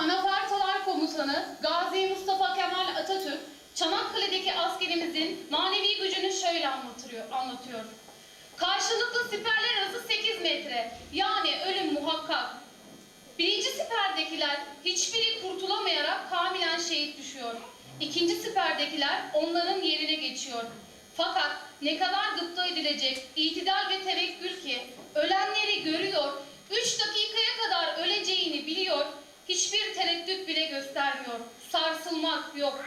Anafartalar Komutanı Gazi Mustafa Kemal Atatürk, Çanakkale'deki askerimizin manevi gücünü şöyle anlatıyor. anlatıyor. Karşılıklı siperler arası 8 metre, yani ölüm muhakkak. Birinci siperdekiler hiçbiri kurtulamayarak kamilen şehit düşüyor. İkinci siperdekiler onların yerine geçiyor. Fakat ne kadar gıpta edilecek itidal ve tevekkül ki ölenleri görüyor, üç dakikaya kadar öleceğini biliyor, hiçbir tereddüt bile göstermiyor. Sarsılmak yok.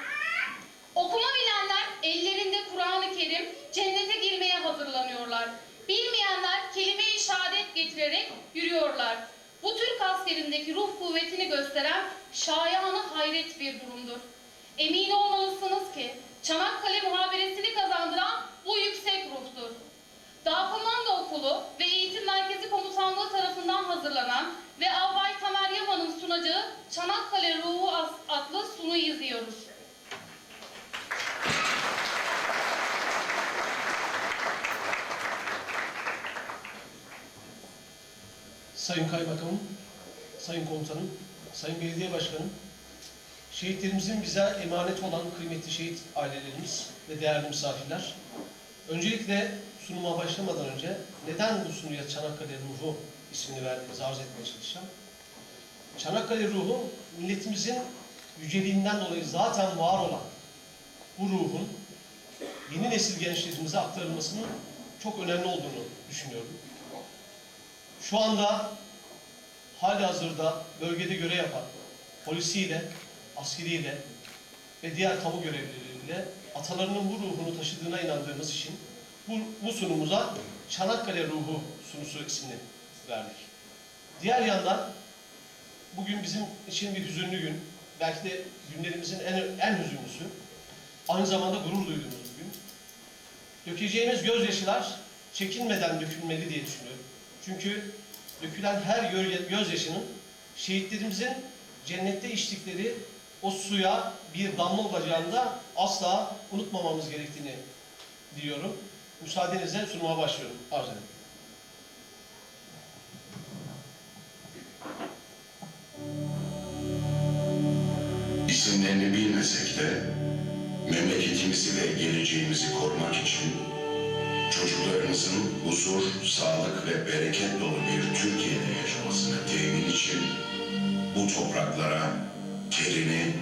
Okuma bilenler ellerinde Kur'an-ı Kerim cennete girmeye hazırlanıyorlar. Bilmeyenler kelime-i şehadet getirerek yürüyorlar. Bu Türk askerindeki ruh kuvvetini gösteren şayanı hayret bir durumdur. Emin olmalısınız ki Çanakkale muhaberesini kazandıran bu yüksek ruhtur. Dağ Komando Okulu ve Eğitim Merkezi Komutanlığı tarafından hazırlanan ve Albay Tamer Yaman'ın sunacağı Çanakkale Ruhu adlı sunuyu izliyoruz. Sayın Kaymakamım, Sayın Komutanım, Sayın Belediye Başkanım, şehitlerimizin bize emanet olan kıymetli şehit ailelerimiz ve değerli misafirler. Öncelikle sunuma başlamadan önce neden bu sunuya Çanakkale Ruhu ismini verdiğimizi arz etmeye çalışacağım. Çanakkale Ruhu milletimizin yüceliğinden dolayı zaten var olan bu ruhun yeni nesil gençlerimize aktarılmasının çok önemli olduğunu düşünüyorum. Şu anda hali hazırda bölgede görev yapan polisiyle, askeriyle ve diğer kamu görevlileriyle atalarının bu ruhunu taşıdığına inandığımız için bu, bu sunumuza Çanakkale Ruhu sunusu ismini verdik. Diğer yandan bugün bizim için bir hüzünlü gün. Belki de günlerimizin en, en hüzünlüsü. Aynı zamanda gurur duyduğumuz bir gün. Dökeceğimiz gözyaşılar çekinmeden dökülmeli diye düşünüyorum. Çünkü dökülen her gö- gözyaşının şehitlerimizin cennette içtikleri o suya bir damla olacağını da asla unutmamamız gerektiğini diliyorum. Müsaadenizle sunuma başlıyorum. Arz ederim. İsimlerini bilmesek de memleketimizi ve geleceğimizi korumak için çocuklarımızın huzur, sağlık ve bereket dolu bir Türkiye'de yaşamasını temin için bu topraklara terini,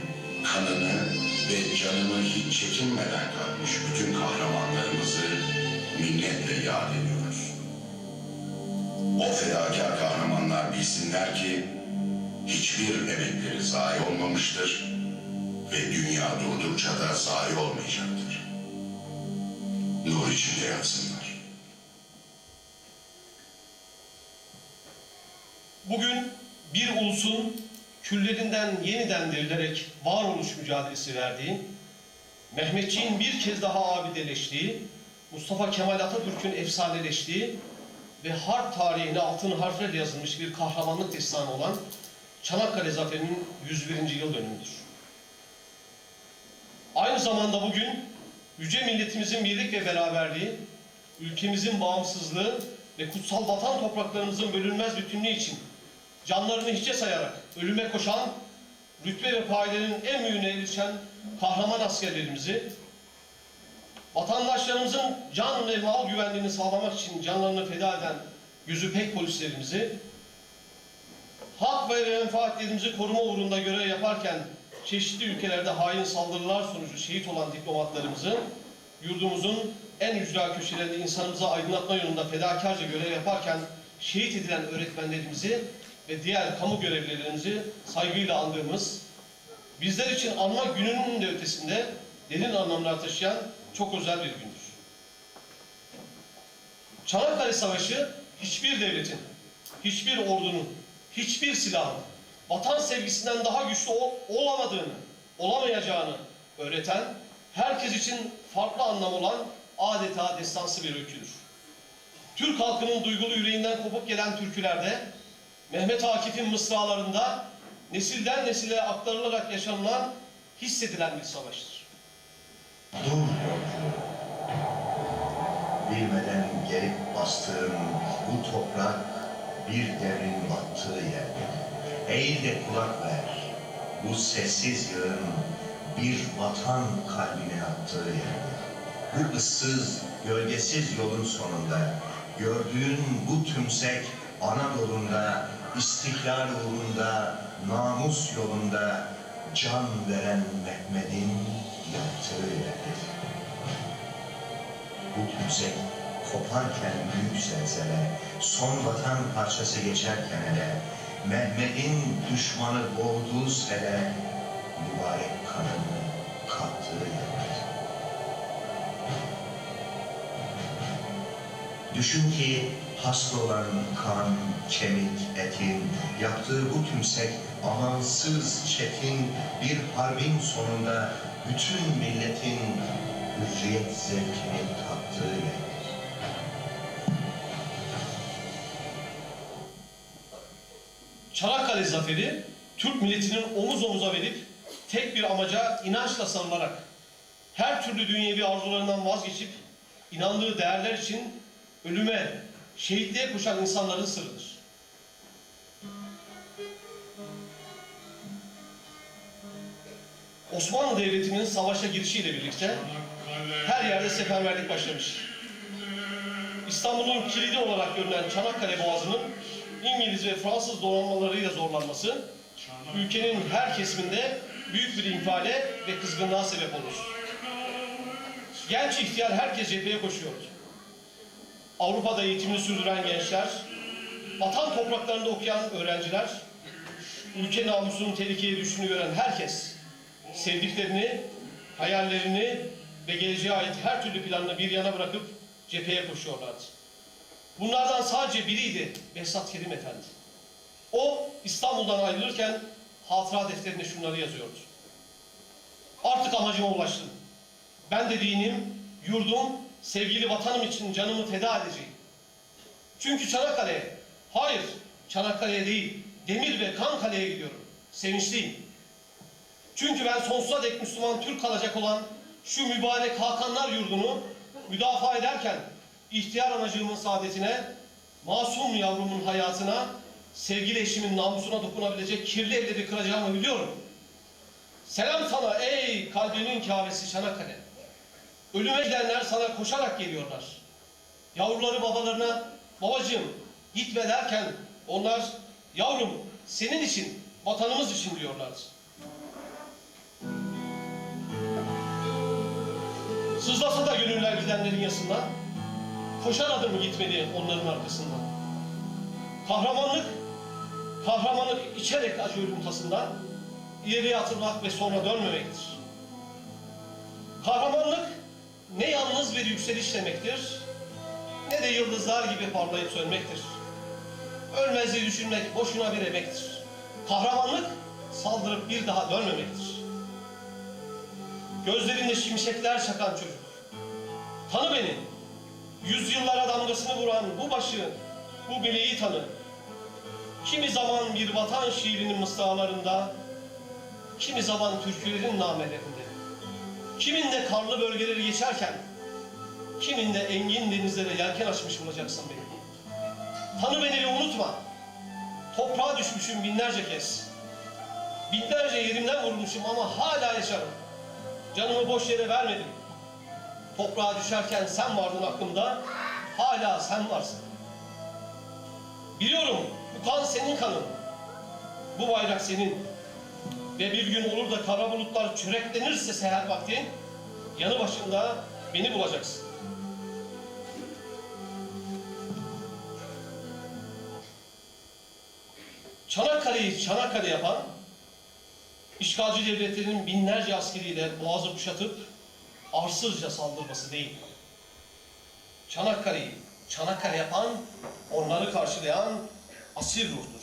kanını ve canını hiç çekinmeden katmış bütün kahramanlarımızı minnetle yad ediyoruz. O fedakar kahramanlar bilsinler ki hiçbir emekleri zayi olmamıştır ve dünya durdukça da zayi olmayacaktır. Nur içinde yatsınlar. Bugün bir ulusun küllerinden yeniden dirilerek varoluş mücadelesi verdiği, Mehmetçiğin bir kez daha abideleştiği, Mustafa Kemal Atatürk'ün efsaneleştiği ve harp tarihine altın harflerle yazılmış bir kahramanlık destanı olan Çanakkale Zaferi'nin 101. yıl dönümüdür. Aynı zamanda bugün yüce milletimizin birlik ve beraberliği, ülkemizin bağımsızlığı ve kutsal vatan topraklarımızın bölünmez bütünlüğü için canlarını hiçe sayarak ölüme koşan, rütbe ve payelerinin en büyüğüne erişen kahraman askerlerimizi, vatandaşlarımızın can ve mal güvenliğini sağlamak için canlarını feda eden gözü pek polislerimizi, hak ve menfaatlerimizi koruma uğrunda görev yaparken çeşitli ülkelerde hain saldırılar sonucu şehit olan diplomatlarımızı, yurdumuzun en ücra köşelerinde insanımıza aydınlatma yolunda fedakarca görev yaparken şehit edilen öğretmenlerimizi ve diğer kamu görevlilerimizi saygıyla andığımız, bizler için anma gününün de ötesinde derin anlamlar taşıyan çok özel bir gündür. Çanakkale Savaşı hiçbir devletin, hiçbir ordunun, hiçbir silahın vatan sevgisinden daha güçlü ol- olamadığını, olamayacağını öğreten, herkes için farklı anlam olan adeta destansı bir öyküdür. Türk halkının duygulu yüreğinden kopup gelen türkülerde, Mehmet Akif'in mısralarında nesilden nesile aktarılarak yaşanılan, hissedilen bir savaştır. Dur yolcu. Bilmeden gelip bastığın bu toprak bir devrin battığı yer. Eğil de kulak ver. bu sessiz yığın bir vatan kalbine attığı yerdir. Bu ıssız, gölgesiz yolun sonunda gördüğün bu tümsek Anadolu'nda, istiklal uğrunda, namus yolunda can veren Mehmet'in yattığı yerdir. Bu tümsek koparken büyük zelzele, son vatan parçası geçerken hele, Mehmet'in düşmanı boğduğu sele, mübarek kanını kattığı yerdir. Düşün ki hasta olan kan, kemik, etin, yaptığı bu tümsek amansız, çetin bir harbin sonunda bütün milletin hürriyet zevkini tattığı yerdir. Çanakkale zaferi Türk milletinin omuz omuza verip tek bir amaca inançla sarılarak her türlü dünyevi arzularından vazgeçip inandığı değerler için ölüme, şehitliğe koşan insanların sırrıdır. Osmanlı Devleti'nin savaşa girişiyle birlikte her yerde seferberlik başlamış. İstanbul'un kilidi olarak görülen Çanakkale Boğazı'nın İngiliz ve Fransız donanmalarıyla zorlanması ülkenin her kesiminde büyük bir infiale ve kızgınlığa sebep olur. Genç ihtiyar herkes cepheye koşuyordu. Avrupa'da eğitimini sürdüren gençler, vatan topraklarında okuyan öğrenciler, ülke namusunun tehlikeye düştüğünü gören herkes, sevdiklerini, hayallerini ve geleceğe ait her türlü planını bir yana bırakıp cepheye koşuyorlardı. Bunlardan sadece biriydi Behzat Kerim Efendi. O İstanbul'dan ayrılırken hatıra defterine şunları yazıyordu. Artık amacıma ulaştım. Ben de dinim, yurdum, sevgili vatanım için canımı feda edeceğim. Çünkü Çanakkale'ye, hayır Çanakkale'ye değil, Demir ve Kan Kale'ye gidiyorum. Sevinçliyim. Çünkü ben sonsuza dek Müslüman Türk kalacak olan şu mübarek Hakanlar yurdunu müdafaa ederken ihtiyar anacığımın saadetine, masum yavrumun hayatına, sevgili eşimin namusuna dokunabilecek kirli elleri kıracağımı biliyorum. Selam sana ey kalbimin kâbesi Çanakkale. Ölüme gidenler sana koşarak geliyorlar. Yavruları babalarına, babacığım gitme derken onlar yavrum senin için, vatanımız için diyorlar. Sızlasa da gönüller gidenlerin yasından, koşar adımı gitmeli onların arkasından. Kahramanlık, kahramanlık içerek acı ölüm tasından, ileriye atılmak ve sonra dönmemektir. Kahramanlık ne yalnız bir yükseliş demektir, ne de yıldızlar gibi parlayıp sönmektir. Ölmezliği düşünmek boşuna bir emektir. Kahramanlık saldırıp bir daha dönmemektir. Gözlerinde şimşekler çakan çocuk. Tanı beni. Yüzyıllara damgasını vuran bu başı, bu bileği tanı. Kimi zaman bir vatan şiirinin mısralarında, kimi zaman türkülerin namelerinde, kiminde karlı bölgeleri geçerken, kiminde engin denizlere yelken açmış bulacaksın beni. Tanı beni ve unutma. Toprağa düşmüşüm binlerce kez. Binlerce yerimden vurmuşum ama hala yaşarım. Canımı boş yere vermedim. Toprağa düşerken sen vardın aklımda, hala sen varsın. Biliyorum bu kan senin kanın. Bu bayrak senin. Ve bir gün olur da kara bulutlar çöreklenirse seher vakti, yanı başında beni bulacaksın. Çanakkale'yi Çanakkale yapan, işgalci devletlerin binlerce askeriyle boğazı kuşatıp arsızca saldırması değil. Çanakkale'yi Çanakkale yapan, onları karşılayan asil ruhtur.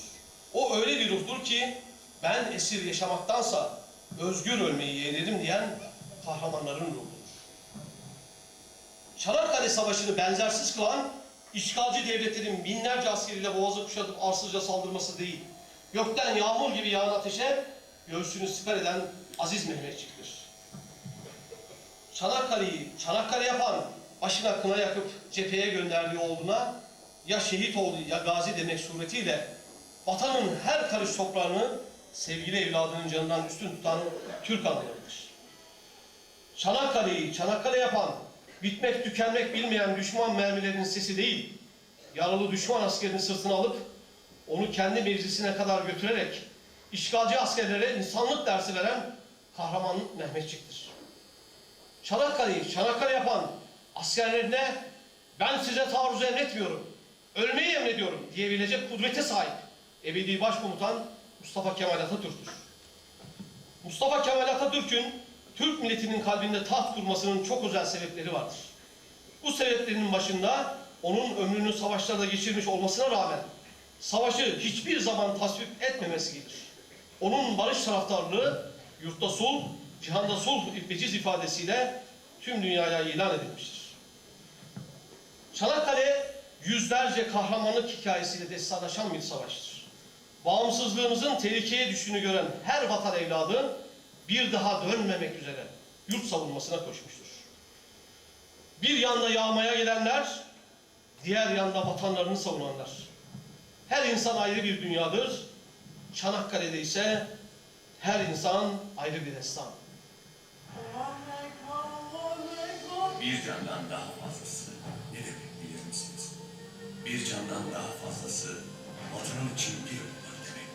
O öyle bir ruhtur ki ben esir yaşamaktansa özgür ölmeyi yeğlerim diyen kahramanların ruhudur. Çanakkale Savaşı'nı benzersiz kılan işgalci devletlerin binlerce askeriyle boğazı kuşatıp arsızca saldırması değil. Gökten yağmur gibi yağan ateşe göğsünü siper eden aziz Mehmetçik'tir. Çanakkale'yi Çanakkale yapan, başına kına yakıp cepheye gönderdiği oğluna ya şehit oldu ya gazi demek suretiyle vatanın her karış toprağını sevgili evladının canından üstün tutan Türk anlayışıdır. Çanakkale'yi Çanakkale yapan, bitmek tükenmek bilmeyen düşman mermilerinin sesi değil, yaralı düşman askerini sırtına alıp onu kendi meclisine kadar götürerek işgalci askerlere insanlık dersi veren kahraman Mehmetçik'tir. Çanakkale'yi Çanakkale yapan askerlerine ben size taarruzu emretmiyorum, ölmeyi emrediyorum diyebilecek kudrete sahip ebedi başkomutan Mustafa Kemal Atatürk'tür. Mustafa Kemal Atatürk'ün Türk milletinin kalbinde taht kurmasının çok özel sebepleri vardır. Bu sebeplerinin başında onun ömrünü savaşlarda geçirmiş olmasına rağmen savaşı hiçbir zaman tasvip etmemesi gelir. Onun barış taraftarlığı yurtta sulh, cihanda sulh veciz ifadesiyle tüm dünyaya ilan edilmiştir. Çanakkale yüzlerce kahramanlık hikayesiyle destanlaşan bir savaştır. Bağımsızlığımızın tehlikeye düştüğünü gören her vatan evladı bir daha dönmemek üzere yurt savunmasına koşmuştur. Bir yanda yağmaya gelenler, diğer yanda vatanlarını savunanlar. Her insan ayrı bir dünyadır. Çanakkale'de ise her insan ayrı bir destan. Bir candan daha fazlası ne demek bilir misiniz? Bir candan daha fazlası vatanın için bir olmak demek.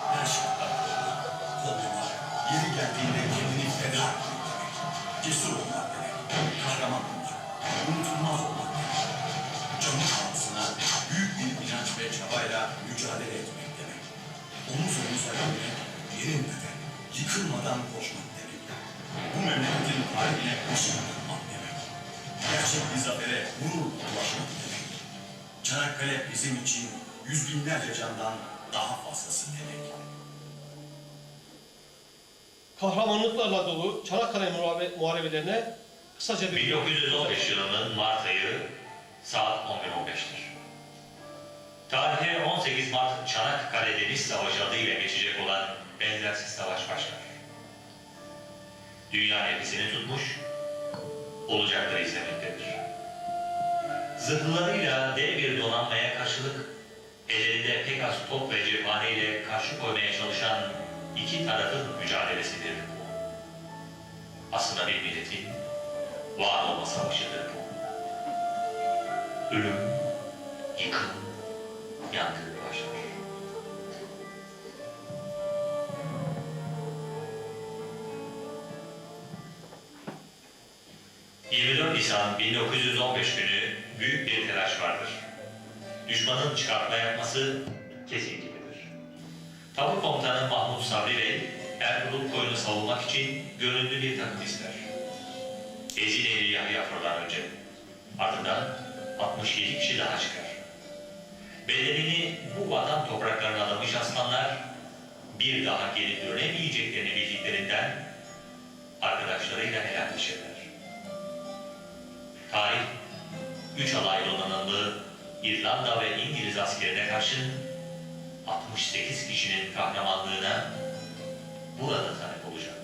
Her şartlarda koluma yeri geldiğinde kendini feda etmek demek. Cesur olmak demek. Kahraman olmak. Unutulmaz olmak demek. Canı pahasına büyük bir inanç ve çabayla mücadele etmek Omuz omuza vermek, yenilmeden, yıkılmadan koşmak demek. Bu memleketin kalbine ışık tutmak demek. Gerçek bir zafere gururla ulaşmak demek. Çanakkale bizim için yüz binlerce candan daha fazlası demek. Kahramanlıklarla dolu Çanakkale muharebe- muharebelerine kısaca bir 1915 yılının Mart ayı saat 11.15'tir. Tarihe 18 Mart Çanakkale Deniz Savaşı adıyla geçecek olan benzersiz savaş başlar. Dünya nefesini tutmuş, olacakları izlemektedir. Zırhlarıyla dev bir donanmaya karşılık, ellerinde pek az top ve cephane ile karşı koymaya çalışan iki tarafın mücadelesidir bu. Aslında bir milletin var olma savaşıdır bu. Ölüm, yıkım, yangın başlar. ...24 Nisan 1915 günü büyük bir telaş vardır. Düşmanın çıkartma yapması kesin gibidir. Tabur komutanı Mahmut Sabri Bey, Ertuğrul Koyun'u savunmak için gönüllü bir takım ister. Ezine'li Yahya fırlar önce. Ardından 67 kişi daha çıkar. Bedenini bu vatan topraklarına adamış aslanlar bir daha geri dönemeyeceklerini bildiklerinden arkadaşlarıyla helalleşirler. Tarih, üç alay donanımlı İrlanda ve İngiliz askerine karşın 68 kişinin kahramanlığına burada tanık olacaktır.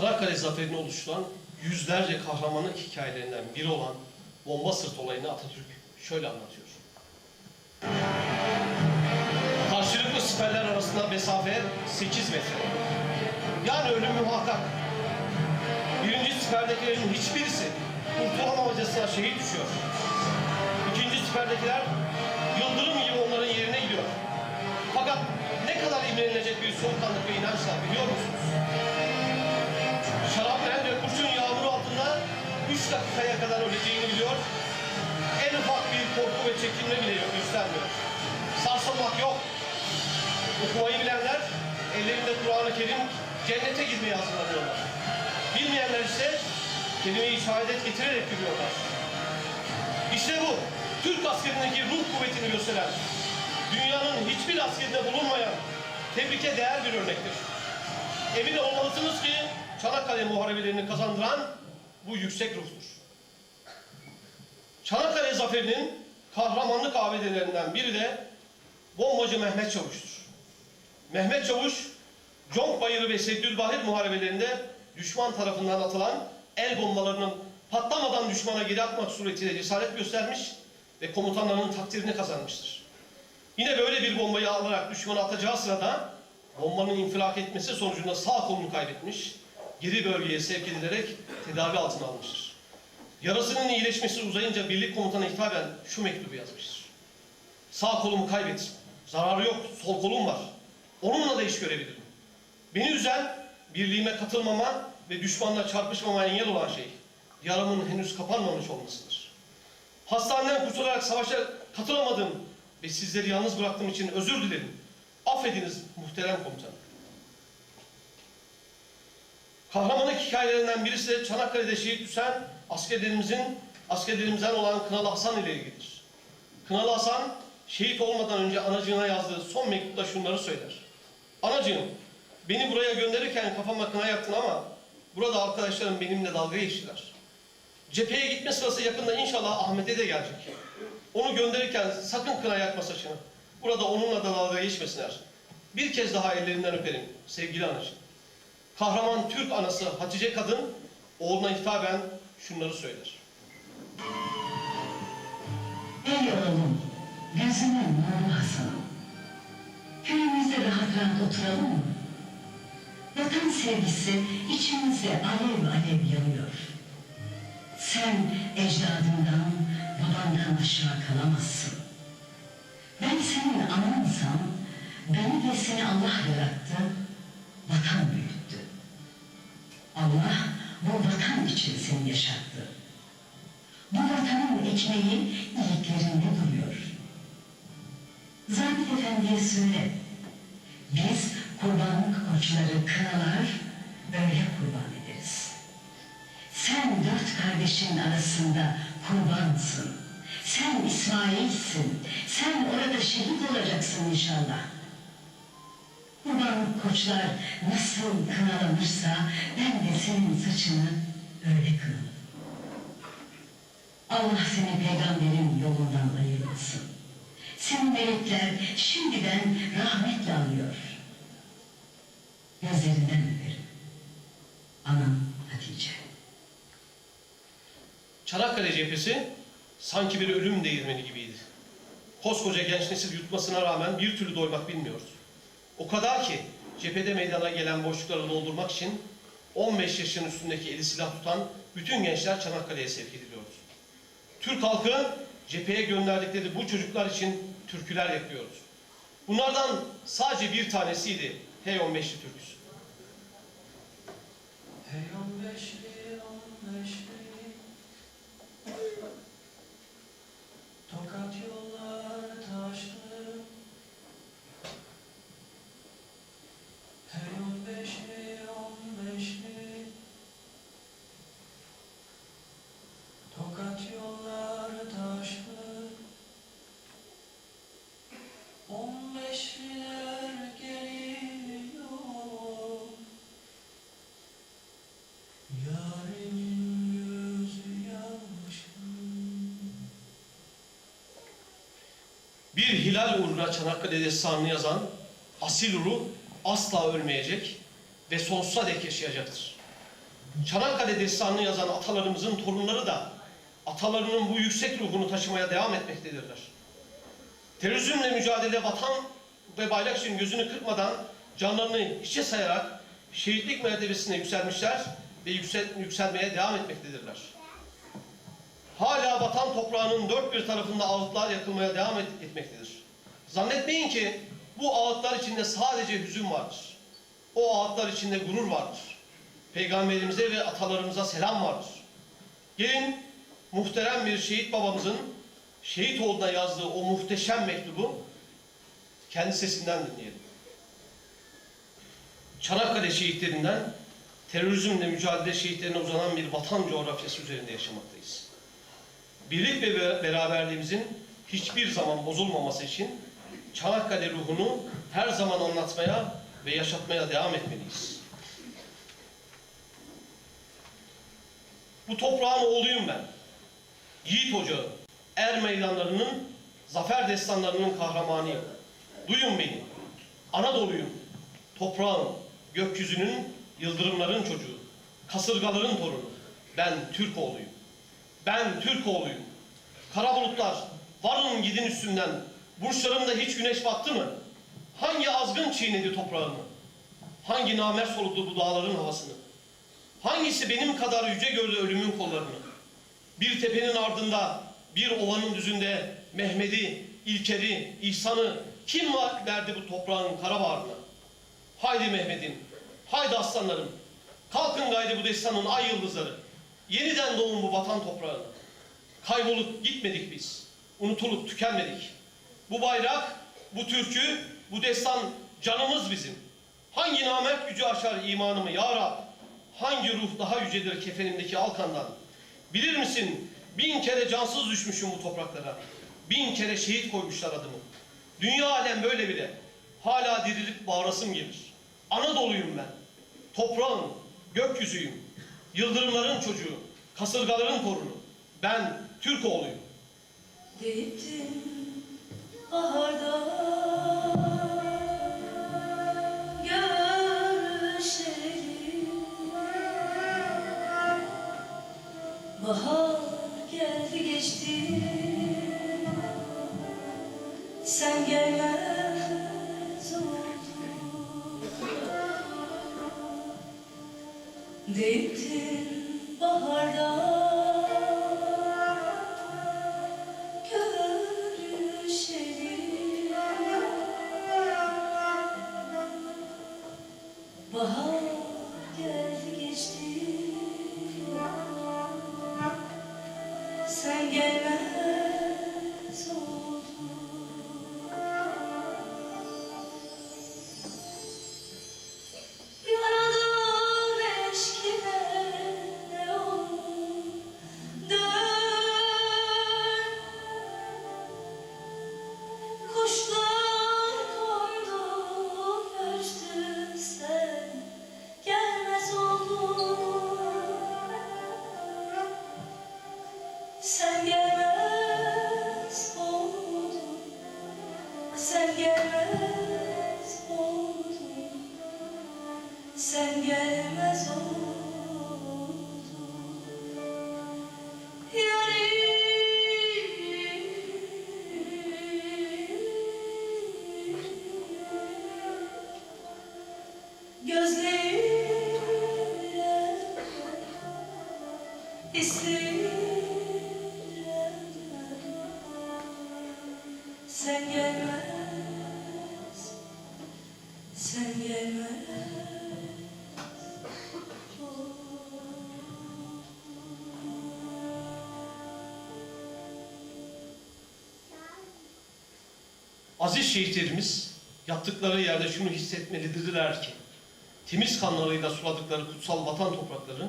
Çanakkale zaferini oluşturan yüzlerce kahramanlık hikayelerinden biri olan bomba sırt olayını Atatürk şöyle anlatıyor. Karşılıklı siperler arasında mesafe 8 metre. Yani ölüm muhakkak. Birinci siperdekilerin hiçbirisi kurtulamamacasına şehit düşüyor. İkinci siperdekiler yıldırım gibi onların yerine gidiyor. Fakat ne kadar imrenilecek bir soğukkanlık ve inançla biliyor musunuz? En ufak bir korku ve çekinme bile yok, göstermiyor. Sarsılmak yok. Okumayı bilenler ellerinde Kur'an-ı Kerim cennete girmeye hazırlanıyorlar. Bilmeyenler ise kelime-i şehadet getirerek yürüyorlar. İşte bu Türk askerindeki ruh kuvvetini gösteren, dünyanın hiçbir askerinde bulunmayan, tebrike değer bir örnektir. Emin olmalısınız ki Çanakkale muharebelerini kazandıran bu yüksek ruhtur. Çanakkale zaferinin kahramanlık abidelerinden biri de bombacı Mehmet Çavuş'tur. Mehmet Çavuş, Conk Bayırı ve Seddülbahir muharebelerinde düşman tarafından atılan el bombalarının patlamadan düşmana geri atmak suretiyle cesaret göstermiş ve komutanlarının takdirini kazanmıştır. Yine böyle bir bombayı alarak düşmana atacağı sırada bombanın infilak etmesi sonucunda sağ kolunu kaybetmiş, geri bölgeye sevk edilerek tedavi altına almıştır. Yarasının iyileşmesi uzayınca birlik komutana hitaben şu mektubu yazmıştır. Sağ kolumu kaybettim. Zararı yok, sol kolum var. Onunla da iş görebilirim. Beni üzen, birliğime katılmama ve düşmanla çarpışmama engel olan şey, yaramın henüz kapanmamış olmasıdır. Hastaneden kurtularak savaşa katılamadığım ve sizleri yalnız bıraktığım için özür dilerim. Affediniz muhterem komutanım. Kahramanlık hikayelerinden birisi de Çanakkale'de şehit düşen askerlerimizin askerlerimizden olan Kınalı Hasan ile ilgilidir. Kınalı Hasan şehit olmadan önce anacığına yazdığı son mektupta şunları söyler. Anacığım, beni buraya gönderirken kafama kına yaktın ama burada arkadaşlarım benimle dalga geçtiler. Cepheye gitme sırası yakında inşallah Ahmet'e de gelecek. Onu gönderirken sakın kına yakma saçını. Burada onunla da dalga geçmesinler. Bir kez daha ellerinden öperim sevgili anacığım. Kahraman Türk anası Hatice Kadın oğluna hitaben şunları söyler. Ey oğlum, gözümün nuru Hasan'ım. Köyümüzde rahat rahat oturalım mı? Vatan sevgisi içimizde alev alev yanıyor. Sen ecdadından, babandan aşağı kalamazsın. Ben senin anansam, beni ve seni Allah yarattı, vatan büyüttü. Allah bu vatan için seni yaşattı. Bu vatanın ekmeği iliklerinde duruyor. Zabit Efendi'ye söyle. Biz kurbanlık koçları kınalar, böyle kurban ederiz. Sen dört kardeşin arasında kurbansın. Sen İsmail'sin. Sen orada şehit olacaksın inşallah. Kurbanlık koçlar nasıl kınalanırsa ben de senin saçını öyle kınarım. Allah seni peygamberin yolundan ayırmasın. Seni melekler şimdiden rahmetle alıyor. Gözlerinden öperim. Anam Hatice. Çanakkale cephesi sanki bir ölüm değirmeni gibiydi. Koskoca genç nesil yutmasına rağmen bir türlü doymak bilmiyordu. O kadar ki cephede meydana gelen boşlukları doldurmak için 15 yaşın üstündeki eli silah tutan bütün gençler Çanakkale'ye sevk ediliyordu. Türk halkı cepheye gönderdikleri bu çocuklar için türküler yapıyordu. Bunlardan sadece bir tanesiydi H-15'li türküsü. Bir hilal uğruna Çanakkale destanını yazan asil ruh asla ölmeyecek ve sonsuza dek yaşayacaktır. Çanakkale destanını yazan atalarımızın torunları da atalarının bu yüksek ruhunu taşımaya devam etmektedirler. Terörizmle mücadele vatan ve bayrak için gözünü kırpmadan canlarını hiçe sayarak şehitlik mertebesine yükselmişler ve yüksel, yükselmeye devam etmektedirler. Hala vatan toprağının dört bir tarafında ağıtlar yakılmaya devam et- etmektedir. Zannetmeyin ki bu ağıtlar içinde sadece hüzün vardır. O ağıtlar içinde gurur vardır. Peygamberimize ve atalarımıza selam vardır. Gelin muhterem bir şehit babamızın şehit olduğuna yazdığı o muhteşem mektubu kendi sesinden dinleyelim. Çanakkale şehitlerinden terörizmle mücadele şehitlerine uzanan bir vatan coğrafyası üzerinde yaşamaktayız. Birlik ve be- beraberliğimizin hiçbir zaman bozulmaması için Çanakkale ruhunu her zaman anlatmaya ve yaşatmaya devam etmeliyiz. Bu toprağın oğluyum ben. Yiğit Hoca, er meydanlarının, zafer destanlarının kahramanıyım. Duyun beni. Anadolu'yum. Toprağın, gökyüzünün, yıldırımların çocuğu. Kasırgaların torunu. Ben Türk oğluyum. Ben Türk oğluyum. Kara bulutlar, varın gidin üstümden. Burçlarımda hiç güneş battı mı? Hangi azgın çiğnedi toprağımı? Hangi namert soluklu bu dağların havasını? Hangisi benim kadar yüce gördü ölümün kollarını? Bir tepenin ardında, bir ovanın düzünde Mehmet'i, İlker'i, İhsan'ı kim verdi bu toprağın kara bağrına? Haydi Mehmet'im, haydi aslanlarım. Kalkın gayri bu destanın ay yıldızları. Yeniden doğun bu vatan toprağına. Kaybolup gitmedik biz. Unutulup tükenmedik. Bu bayrak, bu türkü, bu destan canımız bizim. Hangi namert gücü aşar imanımı ya Rab? Hangi ruh daha yücedir kefenimdeki alkandan? Bilir misin bin kere cansız düşmüşüm bu topraklara. Bin kere şehit koymuşlar adımı. Dünya alem böyle bile. Hala dirilip bağırasım gelir. Anadolu'yum ben. Toprağım, gökyüzüyüm. Yıldırımların çocuğu, kasırgaların torunu. Ben Türk oğluyum. Gittim baharda görüşelim Bahar geldi geçti Sen gelmez oldun Gittim Bahar geldi Sen gelmez oldun Aziz şehitlerimiz yattıkları yerde şunu hissetmelidirler ki temiz kanlarıyla suladıkları kutsal vatan toprakları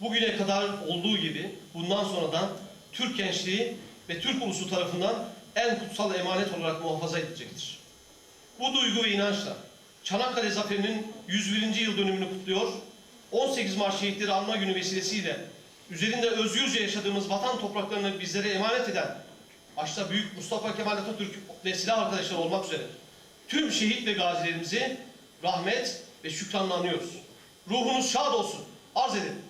bugüne kadar olduğu gibi bundan sonra da Türk gençliği ve Türk ulusu tarafından en kutsal emanet olarak muhafaza edilecektir. Bu duygu ve inançla Çanakkale Zaferi'nin 101. yıl dönümünü kutluyor, 18 Mart Şehitleri Anma Günü vesilesiyle üzerinde özgürce yaşadığımız vatan topraklarını bizlere emanet eden başta Büyük Mustafa Kemal Atatürk ve silah arkadaşları olmak üzere tüm şehit ve gazilerimizi rahmet ve şükranla anıyoruz. Ruhunuz şad olsun. Arz edin.